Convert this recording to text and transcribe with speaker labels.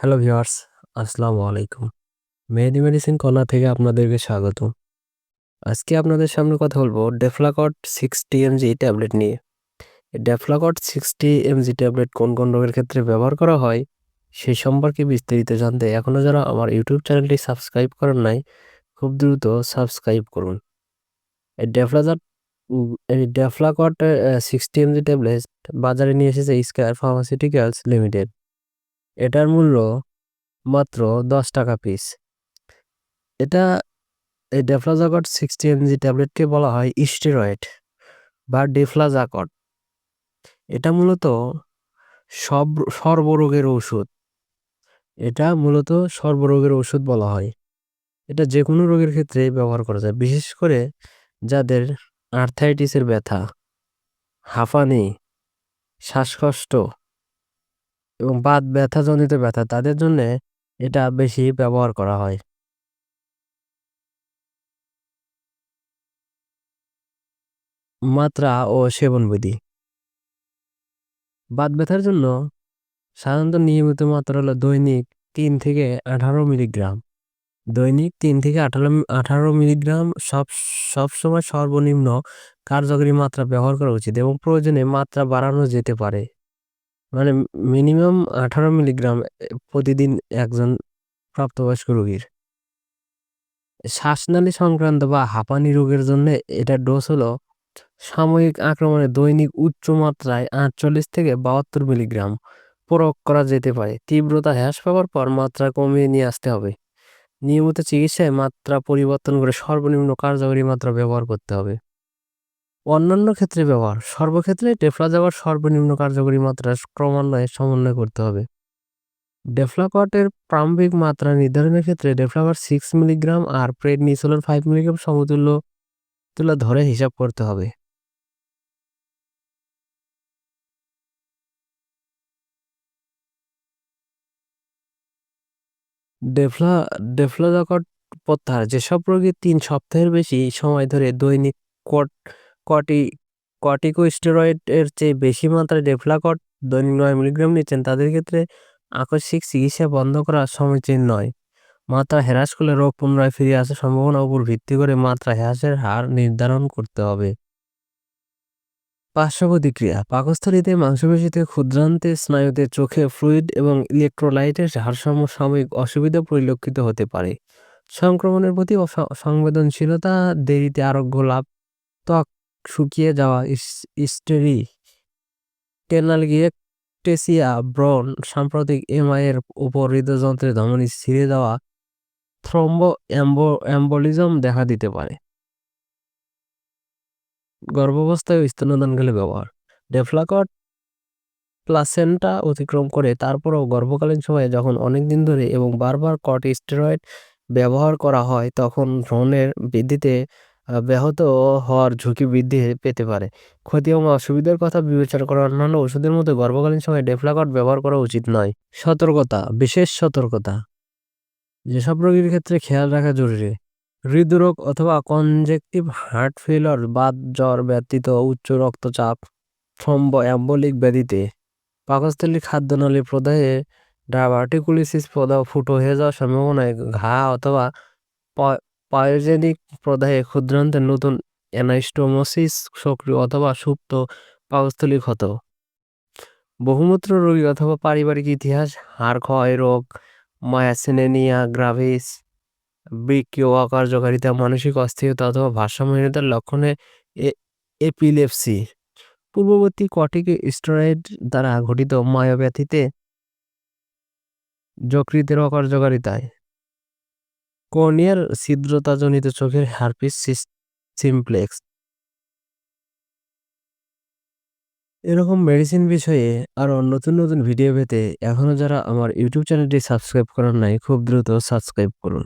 Speaker 1: Hello viewers, আসসালামু আলাইকুম। মেহেদি medicine corner থেকে আপনাদেরকে স্বাগতম। আজকে আপনাদের সামনে কথা বলব ডেফলাকট 60 এমজি ট্যাবলেট নিয়ে। ডেফলাকট 60 এমজি ট্যাবলেট কোন, কোন রোগের ক্ষেত্রে ব্যবহার করা হয় সেই সম্পর্কে বিস্তারিত জানতে এখনও যারা আমার ইউটিউব চ্যানেলটি সাবস্ক্রাইব করেন নাই খুব দ্রুত সাবস্ক্রাইব করুন। এই ডেফলাজাট এই ডেফলাকট 60 এমজি ট্যাবলেট বাজারে নিয়ে এসেছে স্কয়ার ফার্মাসিউটিক্যালস লিমিটেড। এটার মূল্য মাত্র দশ টাকা পিস। এটা, এই ডেফ্লাজাকট সিক্সটি এমজি ট্যাবলেটকে বলা হয় স্টেরয়েড বা ডেফ্লাজাকট। এটা মূলত সব, সর্বরোগের ওষুধ এটা মূলত সর্বরোগের ওষুধ বলা হয়। এটা যে কোনো রোগের ক্ষেত্রে ব্যবহার করা যায়, বিশেষ করে যাদের আর্থাইটিসের ব্যথা, হাঁফানি, শ্বাসকষ্ট এবং বাত ব্যথাজনিত ব্যথা, তাদের জন্য এটা বেশি ব্যবহার করা হয়। মাত্রা ও সেবন সেবনবিধি বাত ব্যথার জন্য সাধারণত নিয়মিত মাত্রা হলো দৈনিক তিন থেকে আঠারো মিলিগ্রাম। দৈনিক তিন থেকে আঠারো আঠারো মিলিগ্রাম সব সবসময় সর্বনিম্ন কার্যকরী মাত্রা ব্যবহার করা উচিত এবং প্রয়োজনে মাত্রা বাড়ানো যেতে পারে। মানে মিনিমাম আঠারো মিলিগ্রাম প্রতিদিন একজন প্রাপ্তবয়স্ক রোগীর। শ্বাসনালী সংক্রান্ত বা হাঁপানি রোগের জন্য এটা ডোজ হলো সাময়িক আক্রমণে দৈনিক উচ্চ মাত্রায় আটচল্লিশ থেকে বাহাত্তর মিলিগ্রাম প্রয়োগ করা যেতে পারে। তীব্রতা হ্রাস পাওয়ার পর মাত্রা কমিয়ে নিয়ে আসতে হবে। নিয়মিত চিকিৎসায় মাত্রা পরিবর্তন করে সর্বনিম্ন কার্যকরী মাত্রা ব্যবহার করতে হবে। অন্যান্য ক্ষেত্রে ব্যবহার। সর্বক্ষেত্রে ডেফ্লাজাবার সর্বনিম্ন কার্যকরী মাত্রা ক্রমান্বয়ে সমন্বয় করতে হবে। ডেফ্লাকটের প্রারম্ভিক মাত্রা নির্ধারণের ক্ষেত্রে ডেফ্লাকট সিক্স মিলিগ্রাম আর প্রেড প্রেডনিসোলন ফাইভ মিলিগ্রাম সমতুল্য তুলা ধরে হিসাব করতে হবে। ডেফলা ডেফ্লাজাকট প্রত্যাহার যেসব রোগী তিন সপ্তাহের বেশি সময় ধরে দৈনিক কট কটি, কর্টিকোস্টেরয়েড এর চেয়ে বেশি মাত্রায় ডেফ্লাকট দৈনিক নয় মিলিগ্রাম নিচ্ছেন, তাদের ক্ষেত্রে আকস্মিক চিকিৎসা বন্ধ করা সমীচীন নয়। মাত্রা হ্রাস করলে রোগ পুনরায় ফিরে আসার সম্ভাবনার উপর ভিত্তি করে মাত্রা হ্রাসের হার নির্ধারণ করতে হবে। পার্শ্ব প্রতিক্রিয়া পাকস্থলীতে মাংসপেশিতে ক্ষুদ্রান্তে স্নায়ুতে চোখে ফ্লুইড এবং ইলেকট্রোলাইটের ভারসাম্য সাময়িক অসুবিধা পরিলক্ষিত হতে পারে। সংক্রমণের প্রতি সংবেদনশীলতা, দেরিতে আরোগ্য লাভ, ত্বক শুকিয়ে যাওয়া স্টেরি টেনাল গিয়েকটেসিয়া ব্রন, সাম্প্রতিক এমআই এর উপর হৃদযন্ত্রের ধমনী ছিঁড়ে যাওয়া থ্রম্বো অ্যাম্বোলিজম দেখা দিতে পারে। গর্ভাবস্থায় ও স্তন্যদানকালে ব্যবহার। ডেফলাকট প্লাসেন্টা অতিক্রম করে তারপরও গর্ভকালীন সময়ে যখন অনেক দিন ধরে এবং বারবার কর্টিস্টেরয়েড ব্যবহার করা হয়, তখন ভ্রণের বৃদ্ধিতে ব্যাহত হওয়ার ঝুঁকি বৃদ্ধি পেতে পারে। ক্ষতি এবং অসুবিধার কথা বিবেচনা করা অন্যান্য ওষুধের মতো গর্ভকালীন সময়ে ডেফলাকট ব্যবহার করা উচিত নয়। সতর্কতা, বিশেষ সতর্কতা। যেসব রোগীর ক্ষেত্রে খেয়াল রাখা জরুরি। হৃদরোগ অথবা কনজেকটিভ হার্ট ফেলার বাদ জ্বর ব্যতীত উচ্চ রক্তচাপ, থ্রম্ব, অ্যাম্বলিক ব্যাধিতে পাকস্থলীর খাদ্যনালী প্রদাহে ডায়াবার্টিকুলিসিস প্রদাহ ফুটো হয়ে যাওয়ার সম্ভাবনায় ঘা অথবা পায়োজেনিক প্রদাহে ক্ষুদ্রান্তের নতুন অ্যানাইস্টোমোসিস সক্রিয় অথবা সুপ্ত পাকস্থলী ক্ষত। বহুমূত্র রোগী অথবা পারিবারিক ইতিহাস, হাড় ক্ষয় রোগ, মায়াসিনেনিয়া, গ্রাভিস বৃক্ষীয় অকার্যকারিতা, মানসিক অস্থিরতা অথবা ভারসাম্যহীনতার লক্ষণে এপিলেপসি। পূর্ববর্তী কটিক স্টেরয়েড দ্বারা ঘটিত মায়োব্যাথিতে যকৃতের অকার্যকারিতায় কর্নিয়ার ছিদ্রতাজনিত চোখের হারপিস সিমপ্লেক্স। এরকম মেডিসিন বিষয়ে আরও নতুন নতুন ভিডিও পেতে এখনও যারা আমার ইউটিউব চ্যানেলটি সাবস্ক্রাইব করার নাই, খুব দ্রুত সাবস্ক্রাইব করুন।